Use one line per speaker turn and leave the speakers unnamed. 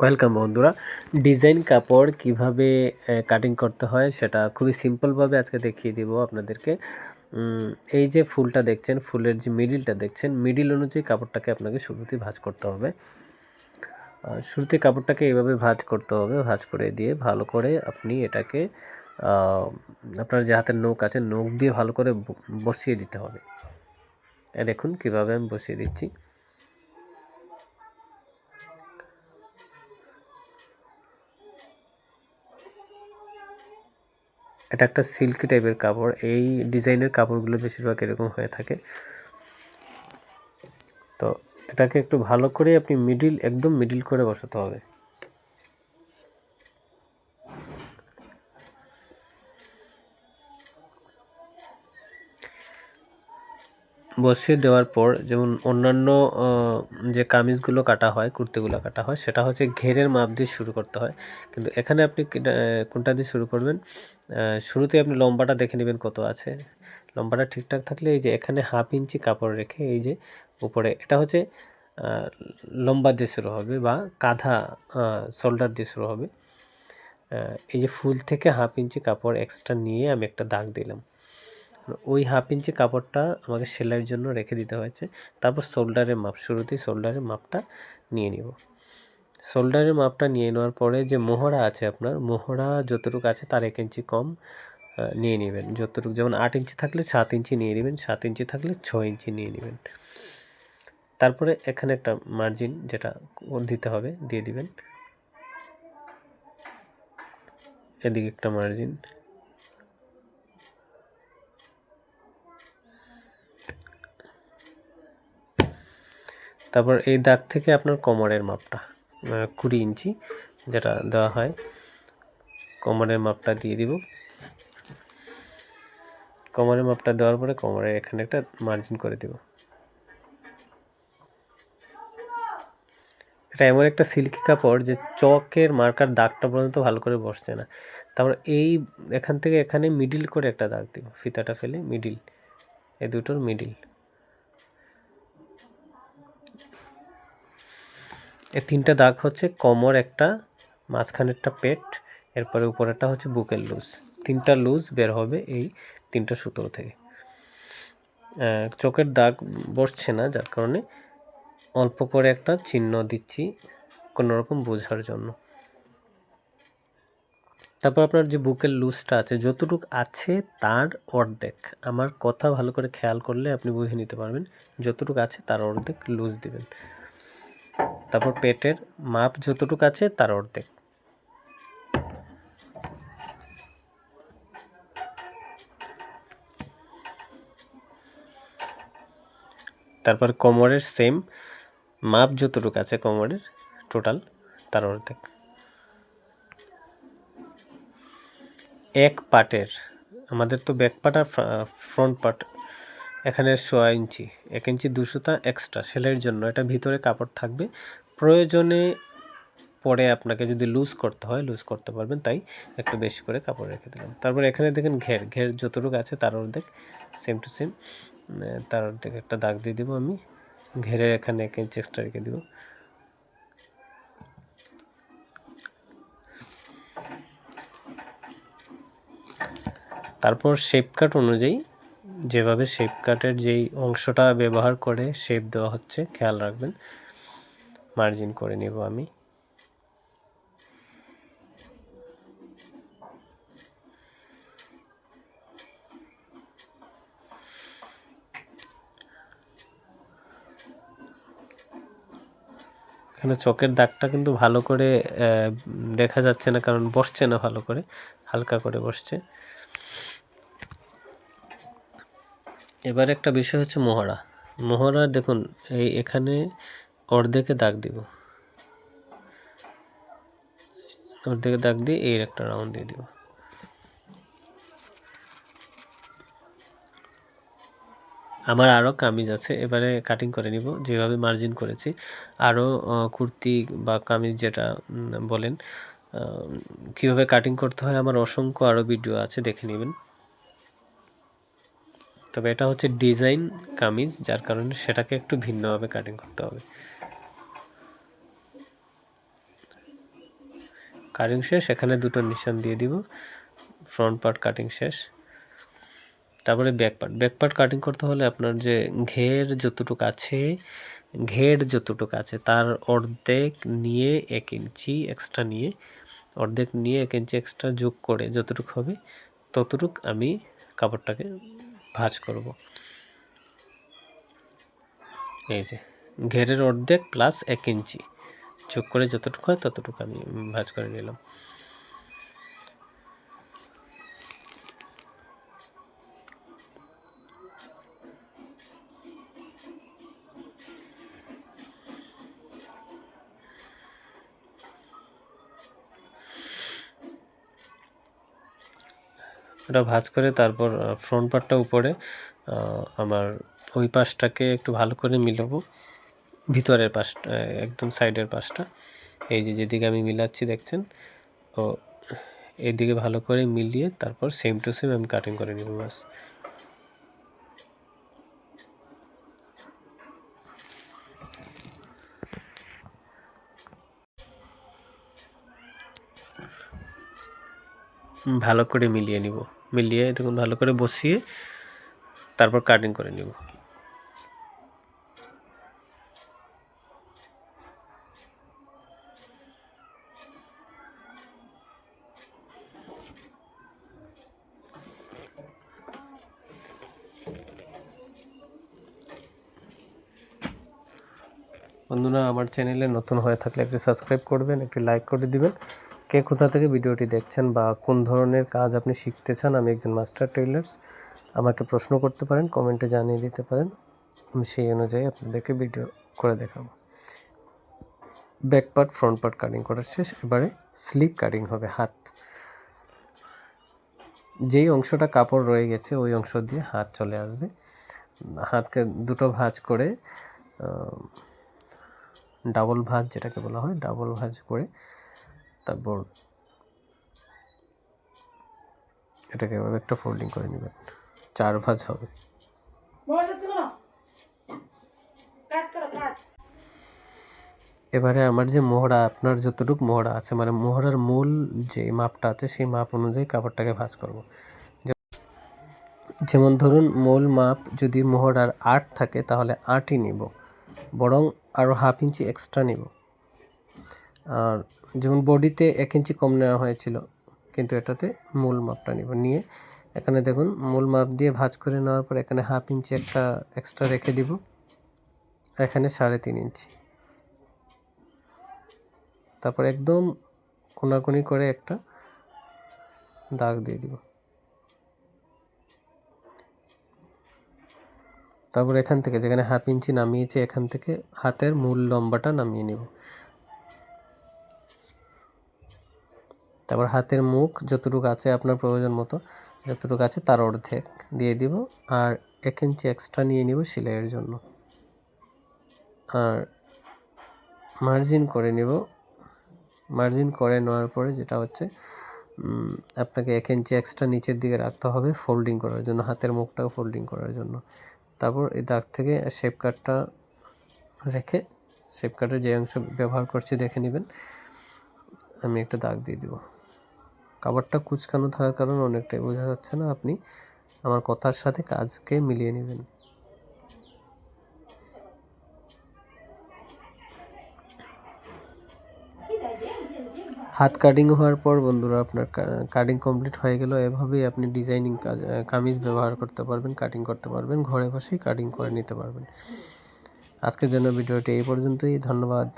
Welcome বন্ধুরা। Design কাপড় কীভাবে কাটিং করতে হয় সেটা খুবই সিম্পলভাবে আজকে দেখিয়ে দিব আপনাদেরকে। এই যে ফুলটা দেখছেন, ফুলের যে মিডিলটা দেখছেন মিডিল অনুযায়ী কাপড়টাকে আপনাকে শুরুতেই ভাঁজ করতে হবে। শুরুতে কাপড়টাকে এভাবে ভাঁজ করতে হবে, ভাঁজ করে দিয়ে ভালো করে আপনি এটাকে আপনার যে হাতের নখ আছে, নখ দিয়ে ভালো করে বসিয়ে দিতে হবে। দেখুন কীভাবে আমি বসিয়ে দিচ্ছি। এটা একটা সিল্কি টাইপের কাপড়। এই ডিজাইনের কাপড়গুলো বেশিরভাগ এরকম হয়ে থাকে। তো এটাকে একটু ভালো করে আপনি মিডিল একদম মিডিল করে বসাতে হবে। বসিয়ে দেওয়ার পর যেমন অন্যান্য যে কামিজগুলো কাটা হয়, কুর্তিগুলো কাটা হয়, সেটা হচ্ছে ঘেরের মাপ দিয়ে শুরু করতে হয়। কিন্তু এখানে আপনি কোনটা দিয়ে শুরু করবেন? শুরুতে আপনি লম্বাটা দেখে নেবেন কত আছে। লম্বাটা ঠিকঠাক থাকলে এই যে এখানে হাফ ইঞ্চি কাপড় রেখে এই যে উপরে, এটা হচ্ছে লম্বা দিয়ে শুরু হবে বা কাঁধা শোল্ডার দিয়ে শুরু হবে। এই যে ফুল থেকে হাফ ইঞ্চি কাপড় এক্সট্রা নিয়ে আমি একটা দাগ দিলাম। ওই হাফ ইঞ্চি কাপড়টা আমাকে সেলাইয়ের জন্য রেখে দিতে হয়েছে। তারপর শোল্ডারের মাপ, শুরুতেই শোল্ডারের মাপটা নিয়ে নিব। শোল্ডারের মাপটা নিয়ে নেওয়ার পরে যে মোহরা আছে আপনার, মোহরা যতটুকু আছে তার এক ইঞ্চি কম নিয়ে নেবেন। যতটুকু, যেমন আট ইঞ্চি থাকলে সাত ইঞ্চি নিয়ে নেবেন, সাত ইঞ্চি থাকলে ছ ইঞ্চি নিয়ে নেবেন। তারপরে এখানে একটা মার্জিন যেটা দিতে হবে, দিয়ে দিবেন। এদিকে একটা মার্জিন তারপর এই দাগ থেকে আপনার কোমরের মাপটা কুড়ি ইঞ্চি যেটা দেওয়া হয়, কোমরের মাপটা দিয়ে দিব। কোমরের মাপটা দেওয়ার পরে কোমরের এখানে একটা মার্জিন করে দিব। এটা এমন একটা সিল্কি কাপড় যে চকের মার্কার দাগটা পর্যন্ত ভালো করে বসছে না। তারপর এই, এখান থেকে এখানে মিডিল করে একটা দাগ দিব। ফিতাটা ফেলে মিডিল এই দুটোর মিডিল এই তিনটা দাগ হচ্ছে কোমর একটা, মাঝখানেরটা পেট, এরপরে উপরেরটা হচ্ছে বুকের লুজ। তিনটা লুজ বের হবে এই তিনটা সুতো থেকে। চোখের দাগ বসছে না, যার কারণে অল্প করে একটা চিহ্ন দিচ্ছি কোনো রকম বোঝার জন্য। তারপর আপনার যে বুকের লুজটা আছে, যতটুক আছে তার অর্ধেক। আমার কথা ভালো করে খেয়াল করলে আপনি বুঝে নিতে পারবেন, যতটুকু আছে তার অর্ধেক লুজ দিবেন। তারপর পেটের মাপ যতটুকু আছে তার অর্ধেক। তারপর কোমরের সেম মাপ যতটুকু আছে কোমরের টোটাল তার অর্ধেক। এক পার্টের আমাদের তো ব্যাক পার্ট আর ফ্রন্ট পার্ট এখানে সোয়া ইঞ্চি, এক ইঞ্চি দুশোটা এক্সট্রা সেলাইয়ের জন্য। এটা ভিতরে কাপড় থাকবে। প্রয়োজনে পরে আপনাকে যদি লুজ করতে হয় লুজ করতে পারবেন, তাই একটু বেশি করে কাপড় রেখে দিলাম। তারপর এখানে দেখেন ঘের ঘের যতটুকু আছে তার অর্ধেক সেম টু সেম তার অর্ধেক একটা দাগ দিয়ে দেবো আমি। ঘেরের এখানে এক ইঞ্চি এক্সট্রা রেখে দেবো। তারপর শেপ কাট অনুযায়ী যেভাবে শেপ কাটের যেই অংশটা ব্যবহার করে শেপ দেওয়া হচ্ছে, খেয়াল রাখবেন। মার্জিন করে নেব আমি। চোখের দাগটা কিন্তু ভালো করে দেখা যাচ্ছে না, কারণ বসছে না ভালো করে, হালকা করে বসছে। এবার একটা বিষয় হচ্ছে মহড়া মহড়া দেখুন, এই এখানে অর্ধেকে দাগ দিব। অর্ধেকে দাগ দিয়ে এর একটা রাউন্ড দিয়ে দিব। আমার আরও কামিজ আছে, এবারে কাটিং করে নিব। যেভাবে মার্জিন করেছি আরও কুর্তি বা কামিজ যেটা বলেন কীভাবে কাটিং করতে হয়, আমার অসংখ্য আরও ভিডিও আছে, দেখে নেবেন। তবে এটা হচ্ছে ডিজাইন কামিজ, যার কারণে সেটাকে একটু ভিন্নভাবে কাটিং করতে হবে। কাটিং শেষ, এখানে দুটো নিশান দিয়ে দিব। ফ্রন্ট পার্ট কাটিং শেষ। তারপরে back part back part cutting করতে হলে আপনার যে ঘের যতটুকু আছে, ঘের যতটুকু আছে, তার অর্ধেক নিয়ে এক ইঞ্চি এক্সট্রা নিয়ে, অর্ধেক নিয়ে এক ইঞ্চি এক্সট্রা যোগ করে যতটুকু হবে, ততটুক আমি কাপড়টাকে ভাঁজ করব। এই যে, ঘেরের অর্ধেক প্লাস এক ইঞ্চি। যোগ করে যতটুকু হয় ততটুকু আমি ভাঁজ করে নিলাম। ওটা ভাঁজ করে তারপর ফ্রন্ট পার্টটা উপরে আমার ওই পাশটাকে একটু ভালো করে মিলাবো। ভিতরের পাশটা একদম সাইডের পাশটা। এই যে যেদিকে আমি মিলাচ্ছি, দেখছেন? ও, এদিকে ভালো করে মিলিয়ে তারপর সেম টু সেম আমি কাটিং করে নেব বাস ভালো করে মিলিয়ে নিব। মিলিয়ে দেখুন ভালো করে বসিয়ে তারপর কাটিং করে নিব। বন্ধুরা, আমার চ্যানেলে নতুন হয়ে থাকলে একটি সাবস্ক্রাইব করবেন, একটি লাইক করে দিবেন। কে কোথা থেকে ভিডিওটি দেখছেন বা কোন ধরনের কাজ আপনি শিখতে চান, আমি একজন মাস্টার টেইলার্স আমাকে প্রশ্ন করতে পারেন, কমেন্টে জানিয়ে দিতে পারেন। আমি সেই অনুযায়ী আপনাদেরকে ভিডিও করে দেখাবো। Back part front part cutting করার শেষ, এবারে স্লিপ কাটিং হবে, হাত। যেই অংশটা কাপড় রয়ে গেছে, ওই অংশ দিয়ে হাত চলে আসবে। হাতকে দুটো ভাঁজ করে ডাবল ভাঁজ যেটাকে বলা হয়, ডাবল ভাঁজ করে তারপর এটাকে এভাবে একটা ফোল্ডিং করে নেবেন। চার ভাঁজ হবে। এবারে আমার যে মোহরা, আপনার যতটুকু মোহরা আছে মানে মোহরার মূল যে মাপটা আছে, সেই মাপ অনুযায়ী কাপড়টাকে ভাঁজ করব। যেমন ধরুন, মূল মাপ যদি মোহরার আট থাকে, তাহলে আটই নিব। বরং আরও হাফ ইঞ্চি এক্সট্রা নিব। আর যেমন বডিতে এক ইঞ্চি কম নেওয়া হয়েছিল, কিন্তু এটাতে মূল মাপটা নিব। নিয়ে এখানে দেখুন, মূল মাপ দিয়ে ভাঁজ করে নেওয়ার পর এখানে হাফ ইঞ্চি একটা এক্সট্রা রেখে দিব। এখানে সাড়ে তিন ইঞ্চি। তারপর একদম কোনাকুনি করে একটা দাগ দিয়ে দিব। তারপর এখান থেকে যেখানে হাফ ইঞ্চি নামিয়েছে, এখান থেকে হাতের মূল লম্বাটা নামিয়ে নেব। তারপর হাতের মুখ যতটুকু আছে আপনার প্রয়োজন মতো, যতটুকু আছে তার অর্ধেক দিয়ে দিব আর এক ইঞ্চি এক্সট্রা নিয়ে নিব সেলাইয়ের জন্য। আর মার্জিন করে নিব। মার্জিন করে নেওয়ার পরে যেটা হচ্ছে আপনাকে এক ইঞ্চি এক্সট্রা নিচের দিকে রাখতে হবে ফোল্ডিং করার জন্য, হাতের মুখটাও ফোল্ডিং করার জন্য। তারপর এই দাগ থেকে শেপ কাটটা রেখে শেপ কাটের যে অংশ ব্যবহার করছি দেখে নেবেন, আমি একটা দাগ দিয়ে দিব। কাবারটা কুচকানো থাকার কারণে অনেকটাই বোঝা যাচ্ছে না আপনি। আমার কথার সাথে কাজকে মিলিয়ে নেবেন। হাত কাটিং হওয়ার পর বন্ধুরা আপনার কাটিং কমপ্লিট হয়ে গেল। এভাবেই আপনি ডিজাইনিং কাজ কামিজ ব্যবহার করতে পারবেন কাটিং করতে পারবেন, ঘরে বসেই কাটিং করে নিতে পারবেন। আজকের জন্য ভিডিওটি এই পর্যন্তই। ধন্যবাদ।